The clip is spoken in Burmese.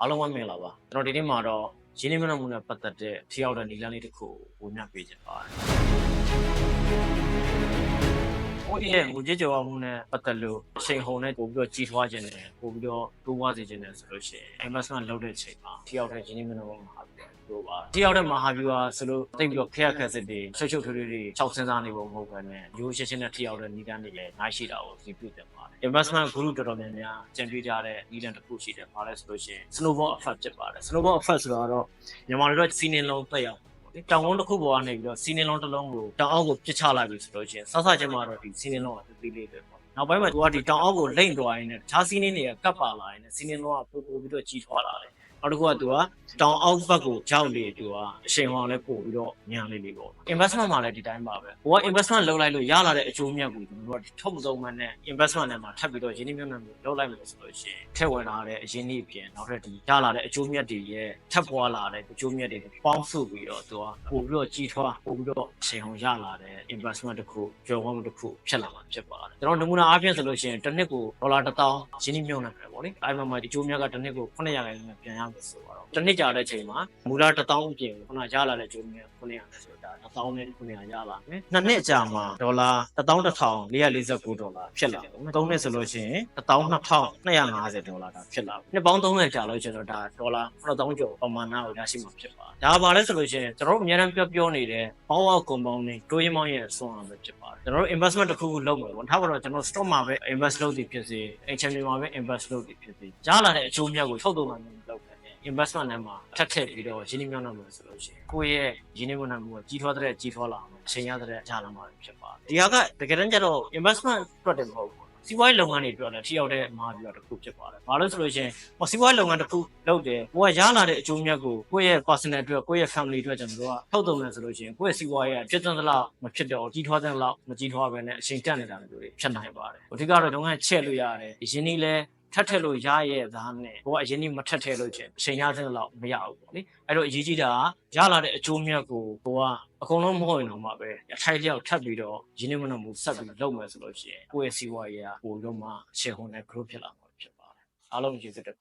အားလုံးဝမင်္ဂလာပါကျွန်တော်ဒီနေ့မှာတော့ရင်းနှီးမြှုပ်နှံမှုနဲ့ပတ်သက်တဲ့ထိရောက်တဲ့နည်းလမ်းလေးတစ်ခုကိုဝင်ပြပေးချင်ပါတယ် ဟိုဒီရဲ့ငွေကြေးကြော်ဝမှုနဲ့ပတ်သက်လို့အချိန်ဟုန်နဲ့ပို့ပြီးတော့ကြီးထွားခြင်းနဲ့ပို့ပြီးတော့တိုးပွားစေခြင်းနဲ့ဆိုလို့ရှိရင် investment လုပ်တဲ့အချိန်မှာထိရောက်တဲ့ရင်းနှီးမြှုပ်နှံမှုမှာလို့ပါထိရောက်တဲ့မဟာဗျူဟာဆိုလို့တိတ်ပြီးတော့ခက်ခက်စစ်တွေရှုပ်ရှုပ်ထွေးထွေးတွေ၆စဉ်းစားနေဖို့မဟုတ်ဘဲနဲ့ရိုးရှင်းရှင်းနဲ့ထိရောက်တဲ့နည်းလမ်းတွေလည်းနိုင်ရှိတာကိုဒီပြုတင်ပါတယ် investment group တော်တော်များများကြံပြကြတဲ့နည်းလမ်းတစ်ခုရှိတယ်။ဘာလဲဆိုလို့ရှိရင် snowball effect ဖြစ်ပါတယ်။ snowball effect ဆိုတာကတော့မြန်မာလိုတော့စီးနှင်းလုံးတက်ရောက်ပေါ့လေ။ တောင်ကုန်းတစ်ခုပေါ်ကနေပြီးတော့စီးနှင်းလုံးတစ်လုံးကိုတောင်အောက်ကိုပစ်ချလိုက်ပြီဆိုလို့ရှိရင်စစချင်းမှာတော့ဒီစီးနှင်းလုံးကတိတိလေးပဲပေါ့။နောက်ပိုင်းမှာသူကဒီတောင်အောက်ကိုလိမ့်သွားရင်လည်းတခြားစီးနှင်းတွေကကပ်ပါလာရင်လည်းစီးနှင်းလုံးကပို့ပို့ပြီးတော့ကြီးထွားလာတယ်။ နောက်တစ်ခုကသူကတောင်အောက်ဘက်ကိုကြောက်လေသူကအချိန်ဟောင်းလည်းပို့ပြီးတော့ညံလေးလေးပေါ့ investment မှာလည်းဒီတိုင်းပါပဲဘိုးက investment လုပ်လိုက်လို့ရလာတဲ့အကျိုးမြတ်ကိုကျွန်တော်တို့ကထုတ်မဆုံးမှနဲ့ investment နဲ့မှာထပ်ပြီးတော့ရင်းနှီးမြှုပ်နှံမှုလုပ်လိုက်လို့ဆိုလို့ရှိရင်ထည့်ဝင်လာတဲ့အရင်းနှီးအပြင်နောက်ထပ်ဒီရလာတဲ့အကျိုးမြတ်တွေရဲ့ထပ်ပွားလာတဲ့အကျိုးမြတ်တွေပေါင်းစုပြီးတော့သူကပို့ပြီးတော့ကြီးထွားပို့ပြီးတော့အချိန်ဟောင်းရလာတဲ့ investment တစ်ခုကျော်ဝမ်းမှုတစ်ခုဖြစ်လာမှာဖြစ်ပါတယ်ကျွန်တော်နမူနာအားဖြင့်ဆိုလို့ရှိရင်တစ်နှစ်ကိုဒေါ်လာ1000ရင်းနှီးမြှုပ်နှံတယ်ပေါ့လေအဲ့မှာမှဒီအကျိုးမြတ်ကတစ်နှစ်ကို900ခိုင်နှုန်းပြန်ရမယ်ဆိုတော့တစ်နှစ်ကြာတဲ့ချိန်မှာမူလ1000အပြင်ခုနရလာတဲ့အကျိုးမြတ်900ဆိုတာ1000နဲ့900ရလာမယ်နှစ်နှစ်ကြာမှာဒေါ်လာ11449ဒေါ်လာဖြစ်လာတယ်။သုံးနှစ်ဆိုလို့ရှိရင်12250ဒေါ်လာဒါဖြစ်လာပြီ။နှစ်ပေါင်း30ကြာလို့ကျတော့ဒါဒေါ်လာ9000ကျော်ပမာဏကိုရရှိမှာဖြစ်ပါတယ်။ဒါပါလဲဆိုလို့ရှိရင်ကျွန်တော်တို့အများအားပြောပြောနေတဲ့ power compounding တိုးရင်မောင်းရဲ့အစွမ်းအားပဲဖြစ်ပါတယ်။ကျွန်တော်တို့ investment တစ်ခုခုလုပ်မယ်ပေါ့။ထားပါတော့ကျွန်တော် stock မှာပဲ invest လုပ်သည်ဖြစ်စေ HM မှာပဲ invest လုပ်သည်ဖြစ်စေရလာတဲ့အကျိုးမြတ်ကိုထုတ်သုံးနိုင်မှုလုပ်တယ် investment နဲ့မှာထပ်ထည့်ပြီးတော့ရင်းနှီးမြှုပ်နှံမှုဆိုလို့ရှိရင်ကိုယ့်ရဲ့ရင်းနှီးမြှုပ်နှံမှုကကြီးထွားတဲ့ကြီးထွားလာအောင်အချိန်ရတဲ့ကြာလာမှာဖြစ်ပါတယ်ဒီဟာကတကယ်တမ်းကျတော့ investment အတွက်တည်းမဟုတ်ဘူးစီးပွားရေးလုပ်ငန်းတွေအတွက်လည်းထိရောက်တဲ့မဟာဗျူဟာတစ်ခုဖြစ်ပါတယ်။ဘာလို့ဆိုလို့ရှိရင်ဟိုစီးပွားရေးလုပ်ငန်းတစ်ခုလုပ်တယ်။ကိုကရလာတဲ့အကျိုးမြတ်ကိုကိုယ့်ရဲ့ personal အတွက်ကိုယ့်ရဲ့ family အတွက်ကျွန်တော်တို့ကထုတ်သုံးမယ်ဆိုလို့ရှိရင်ကိုယ့်ရဲ့စီးပွားရေးကဖြစ်တဲ့လောက်မဖြစ်တော့ကြီးထွားတဲ့လောက်မကြီးထွားပဲနဲ့အချိန်တက်နေတာမျိုးတွေဖြစ်နိုင်ပါတယ်။အဓိကတော့လုပ်ငန်းချက်လို့ရတယ်။ရင်းနှီးလဲ ထပ်ထည့်လို့ရရဲ့သားနဲ့ကိုကအရင်ကမထပ်ထည့်လို့ချင်းအချိန်ရတဲ့လောက်မရဘူးပေါ့လေအဲ့တော့အရေးကြီးတာကရလာတဲ့အကျိုးမြတ်ကိုကိုကအကုန်လုံးမဟုတ်ရင်တော့မှပဲအထိုက်လျောက်ထပ်ပြီးတော့ရင်းနှီးမြှုပ်နှံမှုဆက်ပြီးလုပ်မယ်ဆိုလို့ရှိရင်ကိုယ့်ရဲ့စီးပွားရေးကပိုလို့မှရှယ်ဟွန်နဲ့ group ဖြစ်လာမှာဖြစ်ပါတယ်အားလုံးကျေးဇူးတင်